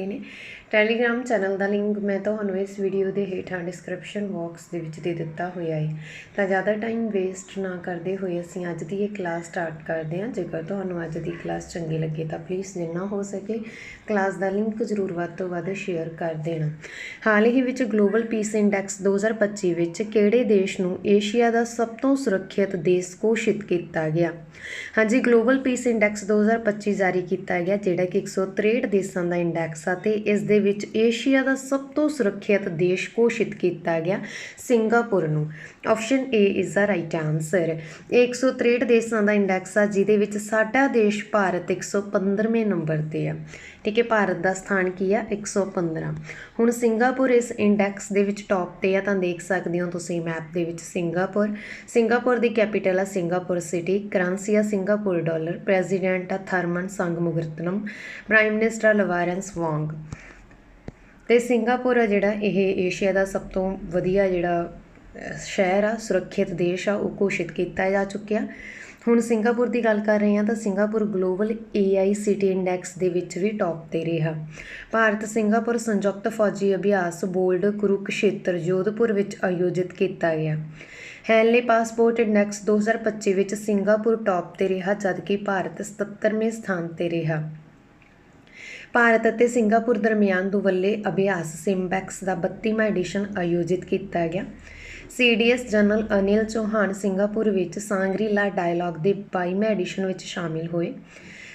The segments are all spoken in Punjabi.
ਨੇ। ਟੈਲੀਗ੍ਰਾਮ ਚੈਨਲ ਦਾ ਲਿੰਕ ਮੈਂ ਤੁਹਾਨੂੰ ਇਸ ਵੀਡੀਓ ਦੇ ਹੇਠਾਂ ਡਿਸਕ੍ਰਿਪਸ਼ਨ ਬਾਕਸ ਦੇ ਵਿੱਚ ਦੇ ਦਿੱਤਾ ਹੋਇਆ ਹੈ ਤਾਂ ਜ਼ਿਆਦਾ ਟਾਈਮ ਵੇਸਟ ਨਾ ਕਰਦੇ ਹੋਏ ਅਸੀਂ ਅੱਜ ਦੀ ਇਹ ਕਲਾਸ ਸਟਾਰਟ ਕਰਦੇ ਹਾਂ। ਜੇਕਰ ਤੁਹਾਨੂੰ ਅੱਜ ਦੀ ਕਲਾਸ ਚੰਗੀ ਲੱਗੇ ਤਾਂ ਪਲੀਜ਼ ਜਿੰਨਾ ਹੋ ਸਕੇ ਕਲਾਸ ਦਾ ਲਿੰਕ ਜ਼ਰੂਰ ਵੱਧ ਤੋਂ ਵੱਧ ਸ਼ੇਅਰ ਕਰ ਦੇਣਾ। ਹਾਲ ਹੀ ਵਿੱਚ ਗਲੋਬਲ ਪੀਸ ਇੰਡੈਕਸ 2025 ਵਿੱਚ ਕਿਹੜੇ ਦੇਸ਼ ਨੂੰ ਏਸ਼ੀਆ ਦਾ ਸਭ ਤੋਂ ਸੁਰੱਖਿਅਤ ਦੇਸ਼ ਘੋਸ਼ਿਤ ਕੀਤਾ ਗਿਆ? ਹਾਂਜੀ ਗਲੋਬਲ ਪੀਸ ਇੰਡੈਕਸ 2025 ਜਾਰੀ ਕੀਤਾ ਗਿਆ, ਜਿਹੜਾ ਕਿ 163 ਦੇਸ਼ਾਂ ਦਾ ਇੰਡੈਕਸ ਆ ਤੇ ਇਸ ਦੇ ਵਿੱਚ ਏਸ਼ੀਆ ਦਾ ਸਭ ਤੋਂ ਸੁਰੱਖਿਅਤ ਦੇਸ਼ ਘੋਸ਼ਿਤ ਕੀਤਾ ਗਿਆ, ਸਿੰਗਾਪੁਰ ਨੂੰ। Option A is the right answer ਇਹ 163 ਦੇਸ਼ਾਂ ਦਾ ਇੰਡੈਕਸ ਆ, ਜਿਹਦੇ ਵਿੱਚ ਸਾਡਾ ਦੇਸ਼ ਭਾਰਤ 115ਵੇਂ ਨੰਬਰ ਤੇ ਆ। ਠੀਕ ਹੈ, ਭਾਰਤ ਦਾ ਸਥਾਨ ਕੀ ਆ? 115 ਹੁਣ ਸਿੰਗਾਪੁਰ ਇਸ ਇੰਡੈਕਸ ਦੇ ਵਿੱਚ ਟੌਪ ਤੇ ਆ, ਤਾਂ ਦੇਖ ਸਕਦੇ ਹੋ ਤੁਸੀਂ ਮੈਪ ਦੇ ਵਿੱਚ ਸਿੰਗਾਪੁਰ। ਸਿੰਗਾਪੁਰ ਦੀ ਕੈਪੀਟਲ ਆ ਸਿੰਗਾਪੁਰ ਸਿਟੀ ਕਰੰਸੀ ਆ ਸਿੰਗਾਪੁਰ ਡਾਲਰ ਪ੍ਰੈਜ਼ੀਡੈਂਟ ਆ ਥਰਮਨ ਸੰਗਮੁਗਰਤਨਮ ਪ੍ਰਾਈਮ ਮਿਨਿਸਟਰ ਲਵਾਰੈਂਸ ਵਾਂਗ ਤੇ ਸਿੰਗਾਪੁਰ ਆ ਜਿਹੜਾ ਇਹ ਏਸ਼ੀਆ ਦਾ ਸਭ ਤੋਂ ਵਧੀਆ ਜਿਹੜਾ ਸ਼ਹਿਰ ਆ, ਸੁਰੱਖਿਅਤ ਦੇਸ਼ ਆ, ਉਹ ਘੋਸ਼ਿਤ ਕੀਤਾ ਜਾ ਚੁੱਕਿਆ। ਹੁਣ ਸਿੰਗਾਪੁਰ ਦੀ ਗੱਲ ਕਰ ਰਹੇ ਹਾਂ ਤਾਂ Singapore global AI city index ਦੇ ਵਿੱਚ ਵੀ ਟੌਪ ਤੇ ਰਿਹਾ। ਭਾਰਤ ਸਿੰਗਾਪੁਰ ਸੰਯੁਕਤ ਫੌਜੀ ਅਭਿਆਸ ਬੋਲਡ ਕੁਰੂਕਸ਼ੇਤਰ ਜੋਧਪੁਰ ਵਿੱਚ ਆਯੋਜਿਤ ਕੀਤਾ ਗਿਆ। ਹੈਨਲੇ ਪਾਸਪੋਰਟ ਇੰਡੈਕਸ 2025 ਵਿੱਚ ਸਿੰਗਾਪੁਰ ਟੌਪ ਤੇ ਰਿਹਾ, ਜਦਕਿ ਭਾਰਤ 77ਵੇਂ ਸਥਾਨ ਤੇ ਰਿਹਾ। ਭਾਰਤ ਅਤੇ ਸਿੰਗਾਪੁਰ ਦਰਮਿਆਨ ਦੁਵੱਲੇ ਅਭਿਆਸ ਸਿੰਬੈਕਸ ਦਾ 32ਵਾਂ ਐਡੀਸ਼ਨ ਆਯੋਜਿਤ ਕੀਤਾ ਗਿਆ। ਸੀਡੀਐਸ ਜਨਰਲ ਅਨਿਲ ਚੌਹਾਨ ਸਿੰਗਾਪੁਰ ਵਿੱਚ ਸਾਂਗਰੀ-ਲਾ ਡਾਇਲਾਗ ਦੇ 22ਵੇਂ ਐਡੀਸ਼ਨ ਵਿੱਚ ਸ਼ਾਮਿਲ ਹੋਏ।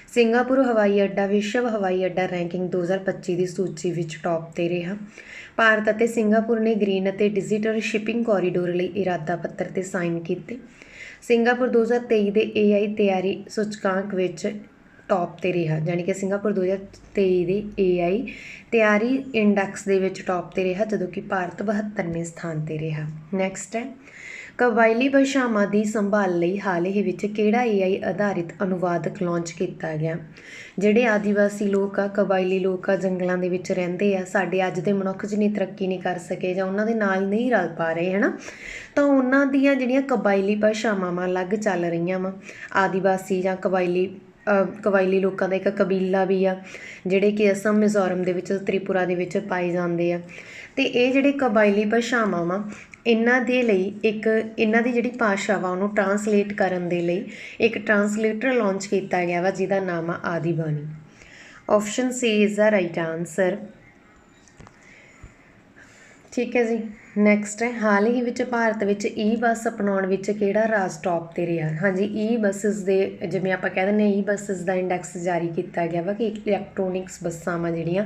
ਸਿੰਗਾਪੁਰ ਹਵਾਈ ਅੱਡਾ, ਵਿਸ਼ਵ ਹਵਾਈ ਅੱਡਾ ਰੈਂਕਿੰਗ 2025 ਦੀ ਸੂਚੀ ਵਿੱਚ ਟੌਪ ਤੇ ਰਿਹਾ। ਭਾਰਤ ਅਤੇ ਸਿੰਗਾਪੁਰ ਨੇ ਗ੍ਰੀਨ ਅਤੇ ਡਿਜੀਟਲ ਸ਼ਿਪਿੰਗ ਕੋਰੀਡੋਰ ਲਈ ਇਰਾਦਾ ਪੱਤਰ ਤੇ ਸਾਈਨ ਕੀਤੇ। ਸਿੰਗਾਪੁਰ 2023 ਦੇ AI ਤਿਆਰੀ ਸੂਚਕਾਂਕ ਵਿੱਚ ਟੌਪ ਤੇ ਰਿਹਾ ਯਾਨੀ ਕਿ ਸਿੰਗਾਪੁਰ 2023 ਦੇ AI ਤਿਆਰੀ ਇੰਡੈਕਸ ਦੇ ਵਿੱਚ ਟੌਪ ਤੇ ਰਿਹਾ, ਜਦੋਂ ਕਿ ਭਾਰਤ 72ਵੇਂ ਸਥਾਨ ਤੇ ਰਿਹਾ। ਨੈਕਸਟ ਹੈ, ਕਬਾਇਲੀ ਭਾਸ਼ਾਵਾਂ ਦੀ ਸੰਭਾਲ ਲਈ ਹਾਲ ਹੀ ਵਿੱਚ ਕਿਹੜਾ AI ਆਧਾਰਿਤ ਅਨੁਵਾਦਕ ਲਾਂਚ ਕੀਤਾ ਗਿਆ? ਜਿਹੜੇ ਆਦੀਵਾਸੀ ਲੋਕ ਆ, ਕਬਾਇਲੀ ਲੋਕ ਆ, ਜੰਗਲਾਂ ਦੇ ਵਿੱਚ ਰਹਿੰਦੇ ਆ, ਸਾਡੇ ਅੱਜ ਦੇ ਮਨੁੱਖ ਜਿੰਨੀ ਤਰੱਕੀ ਨਹੀਂ ਕਰ ਸਕੇ ਜਾਂ ਉਹਨਾਂ ਦੇ ਨਾਲ ਨਹੀਂ ਰਲ ਪਾ ਰਹੇ, ਹਨਾ? ਤਾਂ ਉਹਨਾਂ ਦੀਆਂ ਜਿਹੜੀਆਂ ਕਬਾਇਲੀ ਭਾਸ਼ਾਵਾਂ ਵਾ, ਅਲੱਗ ਚੱਲ ਰਹੀਆਂ ਵਾ। ਆਦੀਵਾਸੀ ਜਾਂ ਕਬਾਇਲੀ ਕਬਾਇਲੀ ਲੋਕਾਂ ਦਾ ਇੱਕ ਕਬੀਲਾ ਵੀ ਆ, ਜਿਹੜੇ ਕਿ ਅਸਮ ਮਿਜ਼ੋਰਮ ਦੇ ਵਿੱਚ, ਤ੍ਰਿਪੁਰਾ ਦੇ ਵਿੱਚ ਪਾਏ ਜਾਂਦੇ ਆ। ਤੇ ਇਹ ਜਿਹੜੇ ਕਬਾਇਲੀ ਭਾਸ਼ਾਵਾਂ ਵਾ, ਇਹਨਾਂ ਦੇ ਲਈ ਇੱਕ, ਇਹਨਾਂ ਦੀ ਜਿਹੜੀ ਭਾਸ਼ਾ ਵਾ ਉਹਨੂੰ ਟਰਾਂਸਲੇਟ ਕਰਨ ਦੇ ਲਈ ਇੱਕ ਟਰਾਂਸਲੇਟਰ ਲਾਂਚ ਕੀਤਾ ਗਿਆ ਵਾ, ਜਿਹਦਾ ਨਾਮ ਆ Adi Vani option C is the right answer ਠੀਕ ਹੈ ਜੀ। ਨੈਕਸਟ ਹੈ ਹਾਲ ਹੀ ਵਿੱਚ ਭਾਰਤ ਵਿੱਚ ਈ ਬੱਸ ਅਪਣਾਉਣ ਵਿੱਚ ਕਿਹੜਾ ਰਾਜ ਟੌਪ ਤੇ ਰਿਹਾ? ਹਾਂਜੀ ਈ ਬੱਸਸ ਦੇ, ਜਿਵੇਂ ਆਪਾਂ ਕਹਿ ਦਿੰਦੇ ਹਾਂ ਈ ਬੱਸਸ ਦਾ ਇੰਡੈਕਸ ਜਾਰੀ ਕੀਤਾ ਗਿਆ ਵਾ ਕਿ ਇਲੈਕਟ੍ਰੋਨਿਕਸ ਬੱਸਾਂ ਵਾ ਜਿਹੜੀਆਂ,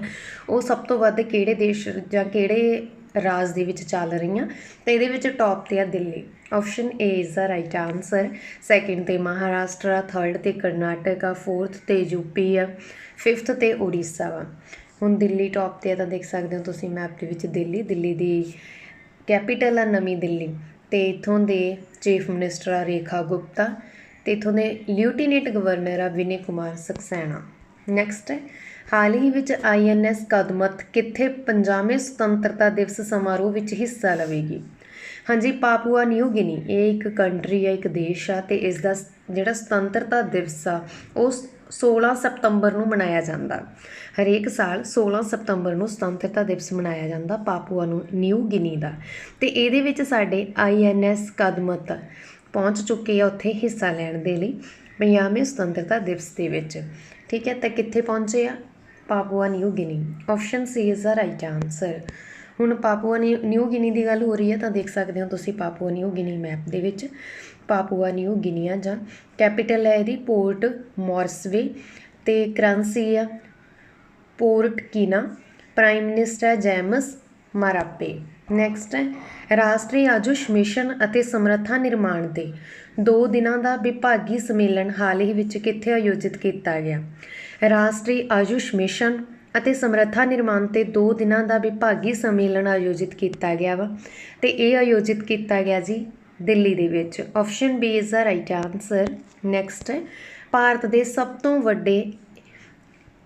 ਉਹ ਸਭ ਤੋਂ ਵੱਧ ਕਿਹੜੇ ਦੇਸ਼ ਜਾਂ ਕਿਹੜੇ ਰਾਜ ਦੇ ਵਿੱਚ ਚੱਲ ਰਹੀਆਂ? ਤੇ ਇਹਦੇ ਵਿੱਚ ਟੌਪ ਤੇ ਆ Delhi. Option A is the right answer second ਤੇ ਮਹਾਰਾਸ਼ਟਰ ਥਰਡ ਤੇ ਕਰਨਾਟਕਾ ਫੋਰਥ ਤੇ ਯੂਪੀ ਆ ਫਿਫਥ ਤੇ ਉੜੀਸਾ ਵਾ। ਹੁਣ ਦਿੱਲੀ ਟੌਪ ਤੇ ਆ ਤਾਂ ਦੇਖ ਸਕਦੇ ਹੋ ਤੁਸੀਂ ਮੈਪ ਦੇ ਵਿੱਚ ਦਿੱਲੀ ਦਿੱਲੀ ਦੀ ਕੈਪੀਟਲ ਆ ਨਵੀਂ ਦਿੱਲੀ ਤੇ ਇਥੋਂ ਦੇ ਚੀਫ ਮਿਨਿਸਟਰ ਆ ਰੇਖਾ ਗੁਪਤਾ ਤੇ ਇਥੋਂ ਦੇ ਲਿਊਟੀਨੇਟ ਗਵਰਨਰ ਆ ਵਿਨੇ ਕੁਮਾਰ ਸਕਸੈਨਾ ਨੈਕਸਟ ਹਾਲ ਹੀ ਵਿੱਚ ਆਈਐਨਐਸ ਕਦਮਤ ਕਿੱਥੇ 50ਵੇਂ ਸੁਤੰਤਰਤਾ ਦਿਵਸ ਸਮਾਰੋਹ ਵਿੱਚ ਹਿੱਸਾ ਲਵੇਗੀ? ਹਾਂਜੀ, ਪਾਪੂਆ ਨਿਊ ਗਿਨੀ, ਇਹ ਇੱਕ ਕੰਟਰੀ ਹੈ ਇੱਕ ਦੇਸ਼ ਆ ਤੇ ਇਸ ਦਾ ਜਿਹੜਾ ਸੁਤੰਤਰਤਾ ਦਿਵਸ ਆ, ਉਹ 16 ਸਤੰਬਰ ਨੂੰ ਮਨਾਇਆ ਜਾਂਦਾ। ਹਰੇਕ ਸਾਲ 16 ਸਤੰਬਰ ਨੂੰ ਸੁਤੰਤਰਤਾ ਦਿਵਸ ਮਨਾਇਆ ਜਾਂਦਾ ਪਾਪੂਆ ਨੂੰ ਨਿਊ ਗਿਨੀ ਦਾ। ਤੇ ਇਹਦੇ ਵਿੱਚ ਸਾਡੇ ਆਈਐਨਐਸ ਕਦਮਤ ਪਹੁੰਚ ਚੁੱਕੇ ਆ ਉੱਥੇ ਹਿੱਸਾ ਲੈਣ ਦੇ ਲਈ 50ਵੇਂ ਸੁਤੰਤਰਤਾ ਦਿਵਸ ਦੇ ਵਿੱਚ। ਠੀਕ ਹੈ, ਤਾਂ ਕਿੱਥੇ ਪਹੁੰਚੇ ਆ? Papua New Guinea. Option C is the right answer. ਹੁਣ ਪਾਪੂਆ ਨਿਊ ਨਿਊ ਗਿਨੀ ਦੀ ਗੱਲ ਹੋ ਰਹੀ ਹੈ ਤਾਂ ਦੇਖ ਸਕਦੇ ਹੋ ਤੁਸੀਂ ਪਾਪੂਆ ਨਿਊ ਗਿਨੀ ਮੈਪ ਦੇ ਵਿੱਚ। ਪਾਪੂਆ ਨਿਊ ਗਿਨੀਆ ਜਾਂ ਕੈਪੀਟਲ ਹੈ ਇਹਦੀ, ਪੋਰਟ ਮੌਰਸਵੇ ਤੇ ਕਰੰਸੀ ਆ, port kina, prime minister James Marape. Next ਹੈ, ਰਾਸ਼ਟਰੀ ਆਯੁਸ਼ ਮਿਸ਼ਨ ਅਤੇ ਸਮਰੱਥਾ ਨਿਰਮਾਣ ਦੇ ਦੋ ਦਿਨਾਂ ਦਾ ਵਿਭਾਗੀ ਸੰਮੇਲਨ ਹਾਲ ਹੀ ਵਿੱਚ ਕਿੱਥੇ ਆਯੋਜਿਤ ਕੀਤਾ ਗਿਆ? ਰਾਸ਼ਟਰੀ ਆਯੁਸ਼ ਮਿਸ਼ਨ ਅਤੇ ਸਮਰੱਥਾ ਨਿਰਮਾਣ ਤੇ 2 ਦਿਨਾਂ ਦਾ ਵਿਭਾਗੀ ਸੰਮੇਲਨ ਆਯੋਜਿਤ ਕੀਤਾ ਗਿਆ ਵਾ ਤੇ ਇਹ ਆਯੋਜਿਤ ਕੀਤਾ ਗਿਆ ਜੀ ਦਿੱਲੀ ਦੇ ਵਿੱਚ। Option B is the right answer next Bharat ਦੇ ਸਭ ਤੋਂ ਵੱਡੇ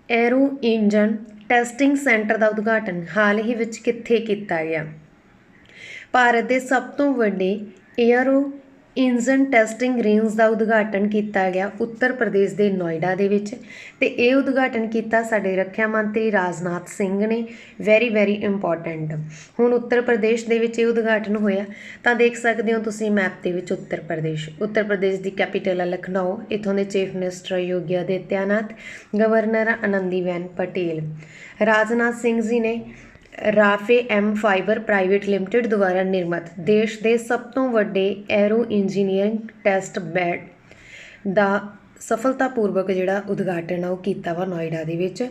ਐਰੋ ਇੰਜਨ ਟੈਸਟਿੰਗ ਸੈਂਟਰ ਦਾ ਉਦਘਾਟਨ ਹਾਲ ਹੀ ਵਿੱਚ ਕਿੱਥੇ ਕੀਤਾ ਗਿਆ? ਭਾਰਤ ਦੇ ਸਭ ਤੋਂ ਵੱਡੇ ਏਅਰੋ ਇੰਜਨ ਟੈਸਟਿੰਗ ਰੇਂਜ ਦਾ ਉਦਘਾਟਨ ਕੀਤਾ ਗਿਆ ਉੱਤਰ ਪ੍ਰਦੇਸ਼ ਦੇ ਨੋਇਡਾ ਦੇ ਵਿੱਚ ਤੇ ਇਹ ਉਦਘਾਟਨ ਕੀਤਾ ਸਾਡੇ ਰੱਖਿਆ ਮੰਤਰੀ ਰਾਜਨਾਥ ਸਿੰਘ ਨੇ। ਵੈਰੀ ਵੈਰੀ ਇੰਪੋਰਟੈਂਟ ਹੁਣ ਉੱਤਰ ਪ੍ਰਦੇਸ਼ ਦੇ ਵਿੱਚ ਇਹ ਉਦਘਾਟਨ ਹੋਇਆ। ਤਾਂ ਦੇਖ ਸਕਦੇ ਹੋ ਤੁਸੀਂ ਮੈਪ ਦੇ ਵਿੱਚ ਉੱਤਰ ਪ੍ਰਦੇਸ਼। ਉੱਤਰ ਪ੍ਰਦੇਸ਼ ਦੀ ਕੈਪੀਟਲ ਹੈ ਲਖਨਊ। ਇਥੋਂ ਦੇ chief minister Yogi Adityanath governor Anandiben Patel. Rajnath Singh ji ਨੇ Raphe M fibre private limited ਦੁਆਰਾ ਨਿਰਮਿਤ ਦੇਸ਼ ਦੇ ਸਭ ਤੋਂ ਵੱਡੇ ਐਰੋ ਇੰਜੀਨੀਅਰਿੰਗ ਟੈਸਟ ਬੈਡ ਦਾ ਸਫਲਤਾਪੂਰਵਕ ਜਿਹੜਾ ਉਦਘਾਟਨ ਆ ਉਹ ਕੀਤਾ ਵਾ ਨੋਇਡਾ ਦੇ ਵਿੱਚ।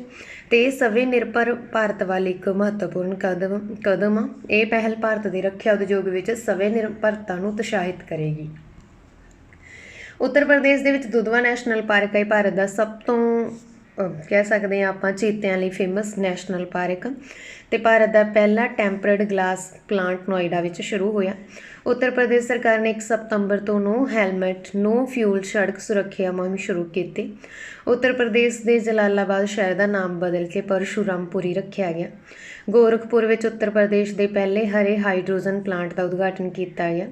ਤੇ ਇਹ ਸਵੇ ਨਿਰਭਰ ਭਾਰਤ ਵੱਲ ਇੱਕ ਮਹੱਤਵਪੂਰਨ ਕਦਮ ਕਦਮ ਆ। ਇਹ ਪਹਿਲ ਭਾਰਤ ਦੇ ਰੱਖਿਆ ਉਦਯੋਗ ਵਿੱਚ ਸਵੇ ਨਿਰਭਰਤਾ ਨੂੰ ਉਤਸ਼ਾਹਿਤ ਕਰੇਗੀ। ਉੱਤਰ ਪ੍ਰਦੇਸ਼ ਦੇ ਵਿੱਚ ਦੁਧਵਾ ਨੈਸ਼ਨਲ ਪਾਰਕ ਹੈ ਭਾਰਤ ਦਾ ਸਭ ਤੋਂ ਕਹਿ ਸਕਦੇ ਹਾਂ ਆਪਾਂ ਚੀਤਿਆਂ ਲਈ ਫੇਮਸ ਨੈਸ਼ਨਲ ਪਾਰਕ ਤੇ ਭਾਰਤ ਦਾ ਪਹਿਲਾ ਟੈਂਪਰਡ ਗਲਾਸ ਪਲਾਂਟ ਨੋਇਡਾ ਵਿੱਚ ਸ਼ੁਰੂ ਹੋਇਆ। ਉੱਤਰ ਪ੍ਰਦੇਸ਼ ਸਰਕਾਰ ਨੇ 1 ਸਤੰਬਰ ਤੋਂ ਨੋ ਹੈਲਮਟ ਨੋ ਫਿਊਲ ਸੜਕ ਸੁਰੱਖਿਆ ਮੁਹਿੰਮ ਸ਼ੁਰੂ ਕੀਤੀ। ਉੱਤਰ ਪ੍ਰਦੇਸ਼ ਦੇ ਜਲਾਲਾਬਾਦ ਸ਼ਹਿਰ ਦਾ ਨਾਮ ਬਦਲ ਕੇ ਪਰਸ਼ੂਰਾਮਪੁਰੀ ਰੱਖਿਆ ਗਿਆ। ਗੋਰਖਪੁਰ ਵਿੱਚ ਉੱਤਰ ਪ੍ਰਦੇਸ਼ ਦੇ ਪਹਿਲੇ ਹਰੇ ਹਾਈਡਰੋਜਨ ਪਲਾਂਟ ਦਾ ਉਦਘਾਟਨ ਕੀਤਾ ਗਿਆ।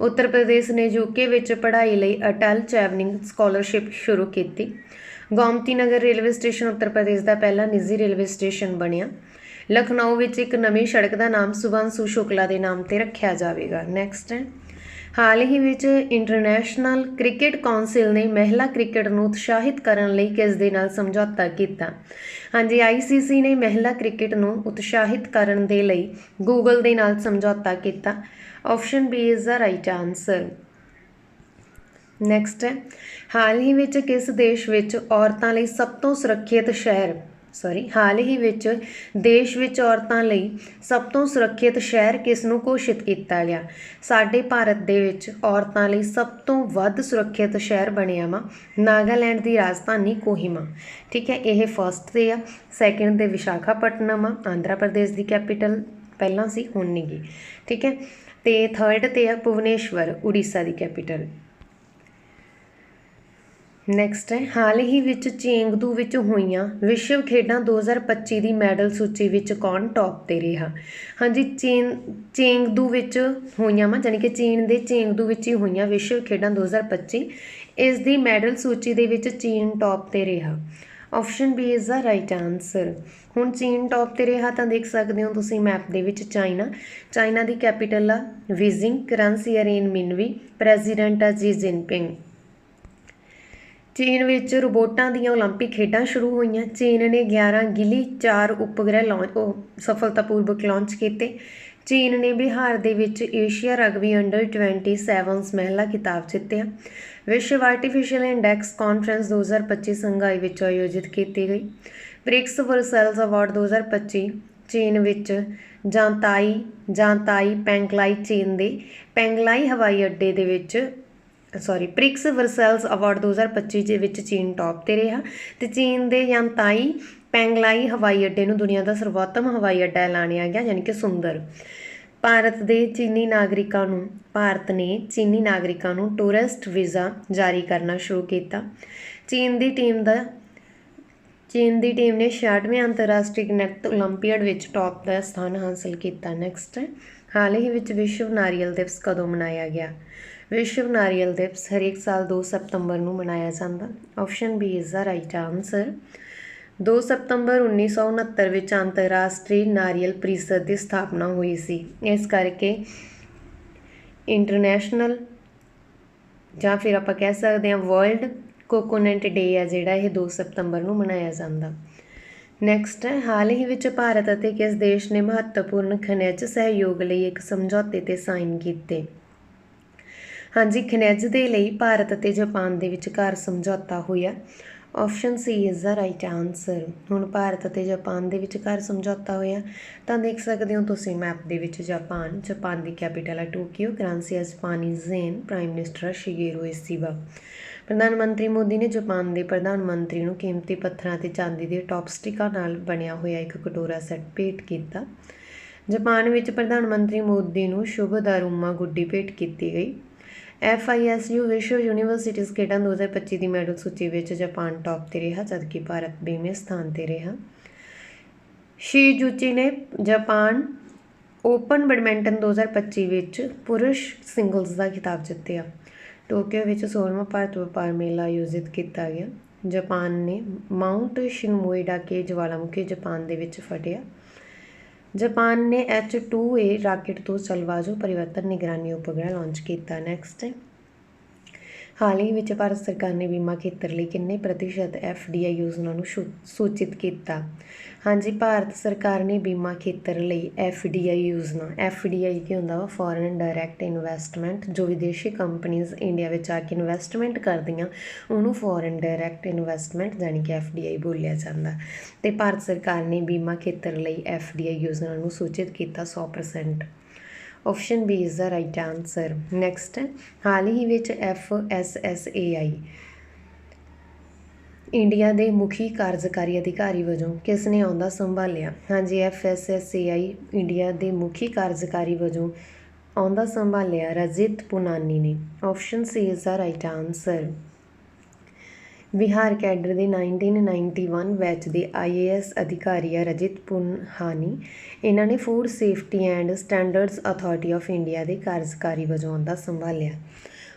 ਉੱਤਰ ਪ੍ਰਦੇਸ਼ ਨੇ ਯੂਕੇ ਵਿੱਚ ਪੜ੍ਹਾਈ ਲਈ ਅਟਲ ਚੈਵਨਿੰਗ ਸਕਾਲਰਸ਼ਿਪ ਸ਼ੁਰੂ ਕੀਤੀ। ਗੋਮਤੀ ਨਗਰ ਰੇਲਵੇ ਸਟੇਸ਼ਨ ਉੱਤਰ ਪ੍ਰਦੇਸ਼ ਦਾ ਪਹਿਲਾ ਨਿੱਜੀ ਰੇਲਵੇ ਸਟੇਸ਼ਨ ਬਣਿਆ। ਲਖਨਊ ਵਿੱਚ ਇੱਕ ਨਵੀਂ ਸੜਕ ਦਾ ਨਾਮ ਸੁਭਾਂਸ਼ੂ ਸ਼ੁਕਲਾ ਦੇ ਨਾਮ ਤੇ ਰੱਖਿਆ ਜਾਵੇਗਾ। ਨੈਕਸਟ ਹੈ ਹਾਲ ਹੀ ਵਿੱਚ ਇੰਟਰਨੈਸ਼ਨਲ ਕ੍ਰਿਕਟ ਕਾਉਂਸਲ ਨੇ ਮਹਿਲਾ ਕ੍ਰਿਕਟ ਨੂੰ ਉਤਸ਼ਾਹਿਤ ਕਰਨ ਲਈ ਕਿਸ ਦੇ ਨਾਲ ਸਮਝੌਤਾ ਕੀਤਾ? ਹਾਂਜੀ ਆਈਸੀਸੀ ਨੇ ਮਹਿਲਾ ਕ੍ਰਿਕਟ ਨੂੰ ਉਤਸ਼ਾਹਿਤ ਕਰਨ ਦੇ ਲਈ ਗੂਗਲ ਦੇ ਨਾਲ ਸਮਝੌਤਾ ਕੀਤਾ। Option B is the right answer next ਹੈ ਹਾਲ ਹੀ ਵਿੱਚ ਕਿਸ ਦੇਸ਼ ਵਿੱਚ ਔਰਤਾਂ ਲਈ ਸਭ ਤੋਂ ਸੁਰੱਖਿਅਤ ਸ਼ਹਿਰ? ਸੌਰੀ ਹਾਲ ਹੀ ਵਿੱਚ ਦੇਸ਼ ਵਿੱਚ ਔਰਤਾਂ ਲਈ ਸਭ ਤੋਂ ਸੁਰੱਖਿਅਤ ਸ਼ਹਿਰ ਕਿਸ ਨੂੰ ਘੋਸ਼ਿਤ ਕੀਤਾ ਗਿਆ? ਸਾਡੇ ਭਾਰਤ ਦੇ ਵਿੱਚ ਔਰਤਾਂ ਲਈ ਸਭ ਤੋਂ ਵੱਧ ਸੁਰੱਖਿਅਤ ਸ਼ਹਿਰ ਬਣਿਆ ਵਾ ਨਾਗਾਲੈਂਡ ਦੀ ਰਾਜਧਾਨੀ ਕੋਹਿਮਾ। ਠੀਕ ਹੈ, ਇਹ ਫਰਸਟ ਤੇ ਆ। ਸੈਕਿੰਡ ਤੇ ਵਿਸ਼ਾਖਾਪਟਨਮ ਆ, ਆਂਧਰਾ ਪ੍ਰਦੇਸ਼ ਦੀ ਕੈਪੀਟਲ ਪਹਿਲਾਂ ਸੀ, ਹੁਣ ਨਹੀਂ ਠੀਕ ਹੈ, ਤੇ ਥਰਡ ਤੇ ਆ ਭੁਵਨੇਸ਼ਵਰ, ਉੜੀਸਾ ਦੀ ਕੈਪੀਟਲ ਨੈਕਸਟ ਹੈ ਹਾਲ ਹੀ ਵਿੱਚ ਚੇਂਗਦੂ ਵਿੱਚ ਹੋਈਆਂ ਵਿਸ਼ਵ ਖੇਡਾਂ 2025 ਦੀ ਮੈਡਲ ਸੂਚੀ ਵਿੱਚ ਕੌਣ ਟੌਪ ਤੇ ਰਿਹਾ? ਹਾਂਜੀ ਚੀਨ ਚੇਂਗਦੂ ਵਿੱਚ ਹੋਈਆਂ ਵਾ ਯਾਨੀ ਕਿ ਚੀਨ ਦੇ ਚੇਂਗਦੂ ਵਿੱਚ ਹੀ ਹੋਈਆਂ ਵਿਸ਼ਵ ਖੇਡਾਂ 2025 ਇਸ ਦੀ ਮੈਡਲ ਸੂਚੀ ਦੇ ਵਿੱਚ ਚੀਨ ਟੌਪ ਤੇ ਰਿਹਾ। Option B is the right answer ਹੁਣ ਚੀਨ ਟੌਪ ਤੇ ਰਿਹਾ ਤਾਂ ਦੇਖ ਸਕਦੇ ਹੋ ਤੁਸੀਂ ਮੈਪ ਦੇ ਵਿੱਚ ਚਾਈਨਾ। ਚਾਈਨਾ ਦੀ ਕੈਪੀਟਲ ਆ, Beijing, currency renminbi president ਆ ਜੀ ਜਿਨਪਿੰਗ ਚੀਨ ਵਿੱਚ ਰੋਬੋਟਾਂ ਦੀਆਂ 올림픽 ਖੇਡਾਂ ਸ਼ੁਰੂ ਹੋਈਆਂ ਚੀਨ ਨੇ 11 ਗਿਲੀ 4 ਉਪਗ੍ਰਹਿ ਲਾਂਚ ਉਹ ਸਫਲਤਾਪੂਰਵਕ ਲਾਂਚ ਕੀਤੇ ਚੀਨ ਨੇ ਬਿਹਾਰ ਦੇ ਵਿੱਚ ਏਸ਼ੀਆ ਰਗਬੀ ਅੰਡਰ 27 ਸੈਵਨਸ ਮਹਿਲਾ ਖਿਤਾਬ ਜਿੱਤਿਆ ਵਿਸ਼ਵ ਆਰਟੀਫੀਸ਼ੀਅਲ ਇੰਡੈਕਸ ਕਾਨਫਰੰਸ 2025 ਸੰਘਾਈ ਵਿੱਚ ਆਯੋਜਿਤ ਕੀਤੀ ਗਈ ਬ੍ਰਿਕਸ ਵਰਸੈਲਸ ਅਵਾਰਡ 2025 ਚੀਨ ਵਿੱਚ ਜਾਂਤਾਈ ਜਾਂਤਾਈ ਪੈਂਗਲਾਈ ਚੀਨ ਦੇ ਪੈਂਗਲਾਈ ਹਵਾਈ ਅੱਡੇ ਦੇ ਵਿੱਚ ਸੌਰੀ ਪ੍ਰਿਕਸ ਵਰਸੈਲਸ ਅਵਾਰਡ 2025 ਦੇ ਵਿੱਚ ਚੀਨ ਟੌਪ ਤੇ ਰਿਹਾ ਤੇ ਚੀਨ ਦੇ ਯੰਤਾਈ ਪੈਂਗਲਾਈ ਹਵਾਈ ਅੱਡੇ ਨੂੰ ਦੁਨੀਆ ਦਾ ਸਰਵੋਤਮ ਹਵਾਈ ਅੱਡਾ ਐਲਾਨਿਆ ਗਿਆ, ਯਾਨੀ ਕਿ ਸੁੰਦਰ। ਭਾਰਤ ਦੇ ਚੀਨੀ ਨਾਗਰਿਕਾਂ ਨੂੰ, ਭਾਰਤ ਨੇ ਚੀਨੀ ਨਾਗਰਿਕਾਂ ਨੂੰ ਟੂਰਿਸਟ ਵੀਜ਼ਾ ਜਾਰੀ ਕਰਨਾ ਸ਼ੁਰੂ ਕੀਤਾ। ਚੀਨ ਦੀ ਟੀਮ ਦਾ, ਚੀਨ ਦੀ ਟੀਮ ਨੇ 66ਵੇਂ ਅੰਤਰਰਾਸ਼ਟਰੀ ਨੈਟ ਓਲੰਪੀਅਡ ਵਿੱਚ ਟੌਪ ਦਾ ਸਥਾਨ ਹਾਸਲ ਕੀਤਾ। ਨੈਕਸਟ ਹਾਲ ਹੀ ਵਿੱਚ ਵਿਸ਼ਵ ਨਾਰੀਅਲ ਦਿਵਸ ਕਦੋਂ ਮਨਾਇਆ ਗਿਆ? ਵਿਸ਼ਵ ਨਾਰੀਅਲ ਦਿਵਸ ਹਰੇਕ ਸਾਲ 2 ਸਤੰਬਰ ਨੂੰ ਮਨਾਇਆ ਜਾਂਦਾ। Option B is the right answer 2 ਸਤੰਬਰ 1969 ਵਿੱਚ ਅੰਤਰਰਾਸ਼ਟਰੀ ਨਾਰੀਅਲ ਪ੍ਰੀਸ਼ਦ ਦੀ ਸਥਾਪਨਾ ਹੋਈ ਸੀ। ਇਸ ਕਰਕੇ ਇੰਟਰਨੈਸ਼ਨਲ ਜਾਂ ਫਿਰ ਆਪਾਂ ਕਹਿ ਸਕਦੇ ਹਾਂ ਵਰਲਡ ਕੋਕੋਨਟ ਡੇ ਹੈ ਜਿਹੜਾ ਇਹ 2 ਸਤੰਬਰ ਨੂੰ ਮਨਾਇਆ ਜਾਂਦਾ। ਨੈਕਸਟ ਹੈ ਹਾਲ ਹੀ ਵਿੱਚ ਭਾਰਤ ਅਤੇ ਕਿਸ ਦੇਸ਼ ਨੇ ਮਹੱਤਵਪੂਰਨ ਖਣਿਜ ਸਹਿਯੋਗ ਲਈ ਇੱਕ ਸਮਝੌਤੇ ਤੇ ਸਾਈਨ ਕੀਤੇ? ਹਾਂਜੀ, ਖਣਿਜ ਦੇ ਲਈ ਭਾਰਤ ਅਤੇ ਜਾਪਾਨ ਦੇ ਵਿਚਕਾਰ ਸਮਝੌਤਾ ਹੋਇਆ। Option C is the right answer ਹੁਣ ਭਾਰਤ ਅਤੇ ਜਾਪਾਨ ਦੇ ਵਿਚਕਾਰ ਸਮਝੌਤਾ ਹੋਇਆ। ਤਾਂ ਦੇਖ ਸਕਦੇ ਹੋ ਤੁਸੀਂ ਮੈਪ ਦੇ ਵਿੱਚ ਜਾਪਾਨ ਜਾਪਾਨ ਦੀ ਕੈਪੀਟਲ ਹੈ ਟੋਕੀਓ। ਕਰੰਸੀ ਹੈ ਜਾਪਾਨੀ ਜ਼ੇਨ ਪ੍ਰਾਈਮ ਮਿਨਿਸਟਰ ਹੈ ਸ਼ਿਗੇਰੋ ਇਸੀਬਾ ਪ੍ਰਧਾਨ ਮੰਤਰੀ ਮੋਦੀ ਨੇ ਜਾਪਾਨ ਦੇ ਪ੍ਰਧਾਨ ਮੰਤਰੀ ਨੂੰ ਕੀਮਤੀ ਪੱਥਰਾਂ ਅਤੇ ਚਾਂਦੀ ਦੇ ਟੌਪਸਟਿਕਾਂ ਨਾਲ ਬਣਿਆ ਹੋਇਆ ਇੱਕ ਕਟੋਰਾ ਸੈੱਟ ਭੇਟ ਕੀਤਾ। ਜਾਪਾਨ ਵਿੱਚ ਪ੍ਰਧਾਨ ਮੰਤਰੀ ਮੋਦੀ ਨੂੰ ਸ਼ੁਭ ਦਾਰੂਮਾ ਗੁੱਡੀ ਭੇਟ ਕੀਤੀ ਗਈ। FISU ਵਿਸ਼ਵ ਯੂਨੀਵਰਸਿਟੀ ਖੇਡਾਂ 2025 ਦੀ ਮੈਡਲ ਸੂਚੀ ਵਿੱਚ ਜਾਪਾਨ ਟੌਪ ਤੇ ਰਿਹਾ ਜਦਕਿ ਭਾਰਤ 20ਵੇਂ ਸਥਾਨ ਤੇ ਰਿਹਾ। ਸ਼ੀ ਜੂਚੀ ਨੇ ਜਾਪਾਨ ਓਪਨ ਬੈਡਮਿੰਟਨ 2025 ਵਿੱਚ ਪੁਰਸ਼ ਸਿੰਗਲਜ਼ ਦਾ ਖਿਤਾਬ ਜਿੱਤਿਆ। ਟੋਕੀਓ ਵਿੱਚ 16ਵਾਂ ਭਾਰਤ ਵਪਾਰ ਮੇਲਾ ਆਯੋਜਿਤ ਕੀਤਾ ਗਿਆ। ਜਾਪਾਨ ਨੇ ਮਾਊਂਟ ਸ਼ਿਨਮੋਇਡਾ ਕੇ ਜਵਾਲਾਮੁਖੀ ਜਾਪਾਨ ਦੇ ਵਿੱਚ ਫਟਿਆ। ਜਾਪਾਨ ਨੇ ਐੱਚ ਟੂ ਏ ਰਾਕੇਟ ਤੋਂ ਜਲਵਾਯੂ ਪਰਿਵਰਤਨ ਨਿਗਰਾਨੀ ਉਪਗ੍ਰਹਿ ਲਾਂਚ ਕੀਤਾ। ਨੈਕਸਟ ਹਾਲ ਹੀ ਵਿੱਚ ਭਾਰਤ ਸਰਕਾਰ ਨੇ ਬੀਮਾ ਖੇਤਰ ਲਈ ਕਿੰਨੇ ਪ੍ਰਤੀਸ਼ਤ FDI ਯੋਜਨਾ ਨੂੰ ਸ਼ੂ- ਸੂਚਿਤ ਕੀਤਾ? ਹਾਂਜੀ, ਭਾਰਤ ਸਰਕਾਰ ਨੇ ਬੀਮਾ ਖੇਤਰ ਲਈ FDI ਯੋਜਨਾ FDI ਕੀ ਹੁੰਦਾ ਵਾ? ਫੋਰਨ ਡਾਇਰੈਕਟ ਇਨਵੈਸਟਮੈਂਟ ਜੋ ਵਿਦੇਸ਼ੀ ਕੰਪਨੀਆਂ ਇੰਡੀਆ ਵਿੱਚ ਆ ਕੇ ਇਨਵੈਸਟਮੈਂਟ ਕਰਦੀਆਂ, ਉਹਨੂੰ ਫੋਰਨ ਡਾਇਰੈਕਟ ਇਨਵੈਸਟਮੈਂਟ ਯਾਨੀ ਕਿ FDI ਬੋਲਿਆ ਜਾਂਦਾ। ਤੇ ਭਾਰਤ ਸਰਕਾਰ ਨੇ ਬੀਮਾ ਖੇਤਰ ਲਈ FDI ਯੋਜਨਾ ਨੂੰ ਸੂਚਿਤ ਕੀਤਾ 100% option B is the right answer next ਹਾਲ ਹੀ ਵਿੱਚ FSSAI ਇੰਡੀਆ ਦੇ ਮੁਖੀ ਕਾਰਜਕਾਰੀ ਅਧਿਕਾਰੀ ਵਜੋਂ ਕਿਸ ਨੇ ਆਉਂਦਾ ਸੰਭਾਲਿਆ? ਹਾਂਜੀ FSSAI ਇੰਡੀਆ ਦੇ ਮੁਖੀ ਕਾਰਜਕਾਰੀ ਵਜੋਂ ਆਉਂਦਾ ਸੰਭਾਲਿਆ ਰਜਿਤ ਪੁਨਾਨੀ ਨੇ। Option C is the right answer Bihar cadre ਦੇ 1991 ਬੈਚ ਦੇ ਆਈਏਐਸ ਅਧਿਕਾਰੀ ਆ ਰਜਿਤ ਪੁਨਹਾਨੀ ਇਹਨਾਂ ਨੇ food safety and standards authority of India ਦੇ ਕਾਰਜਕਾਰੀ ਵਜੋਂ ਅਹੁਦਾ ਸੰਭਾਲਿਆ।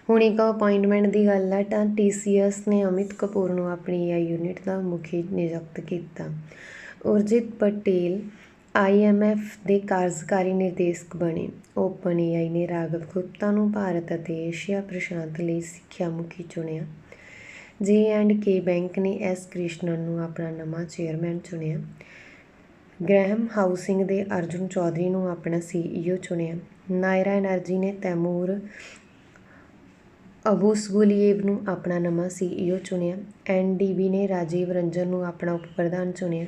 ਹੁਣ ਇੱਕ ਅਪਾਇੰਟਮੈਂਟ ਦੀ ਗੱਲ ਹੈ ਤਾਂ ਟੀਸੀਐਸ ਨੇ ਅਮਿਤ ਕਪੂਰ ਨੂੰ ਆਪਣੀ ਏਆਈ ਯੂਨਿਟ ਦਾ ਮੁਖੀ ਨਿਯੁਕਤ ਕੀਤਾ। ਉਰਜਿਤ ਪਟੇਲ ਆਈਐਮਐਫ ਦੇ ਕਾਰਜਕਾਰੀ ਨਿਰਦੇਸ਼ਕ ਬਣੇ। ਓਪਨ ਏਆਈ ਨੇ ਰਾਘਵ ਗੁਪਤਾ ਨੂੰ ਭਾਰਤ ਅਤੇ ਏਸ਼ੀਆ ਪ੍ਰਸ਼ਾਂਤ ਲਈ ਸਿੱਖਿਆ ਮੁਖੀ ਚੁਣਿਆ। ਜੇ ਐਂਡ ਕੇ ਬੈਂਕ ਨੇ ਐਸ ਕ੍ਰਿਸ਼ਨਨ ਨੂੰ ਆਪਣਾ ਨਵਾਂ ਚੇਅਰਮੈਨ ਚੁਣਿਆ। ਗ੍ਰਹਿਮ ਹਾਊਸਿੰਗ ਦੇ ਅਰਜੁਨ ਚੌਧਰੀ ਨੂੰ ਆਪਣਾ ਸੀਈਓ ਚੁਣਿਆ। ਨਾਇਰਾ ਐਨਰਜੀ ਨੇ ਤੈਮੂਰ ਅਬੂਸਗੁਲੀਏਵ ਨੂੰ ਆਪਣਾ ਨਵਾਂ ਸੀਈਓ ਚੁਣਿਆ। ਐਨਡੀਬੀ ਨੇ ਰਾਜੀਵ ਰੰਜਨ ਨੂੰ ਆਪਣਾ ਉਪ ਪ੍ਰਧਾਨ ਚੁਣਿਆ।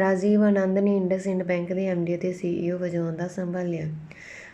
ਰਾਜੀਵ ਆਨੰਦ ਨੇ ਇੰਡਸਇੰਡ ਬੈਂਕ ਦੇ ਐਮਡੀ ਅਤੇ ਸੀਈਓ ਵਜੋਂ ਅਹੁਦਾ ਸੰਭਾਲਿਆ।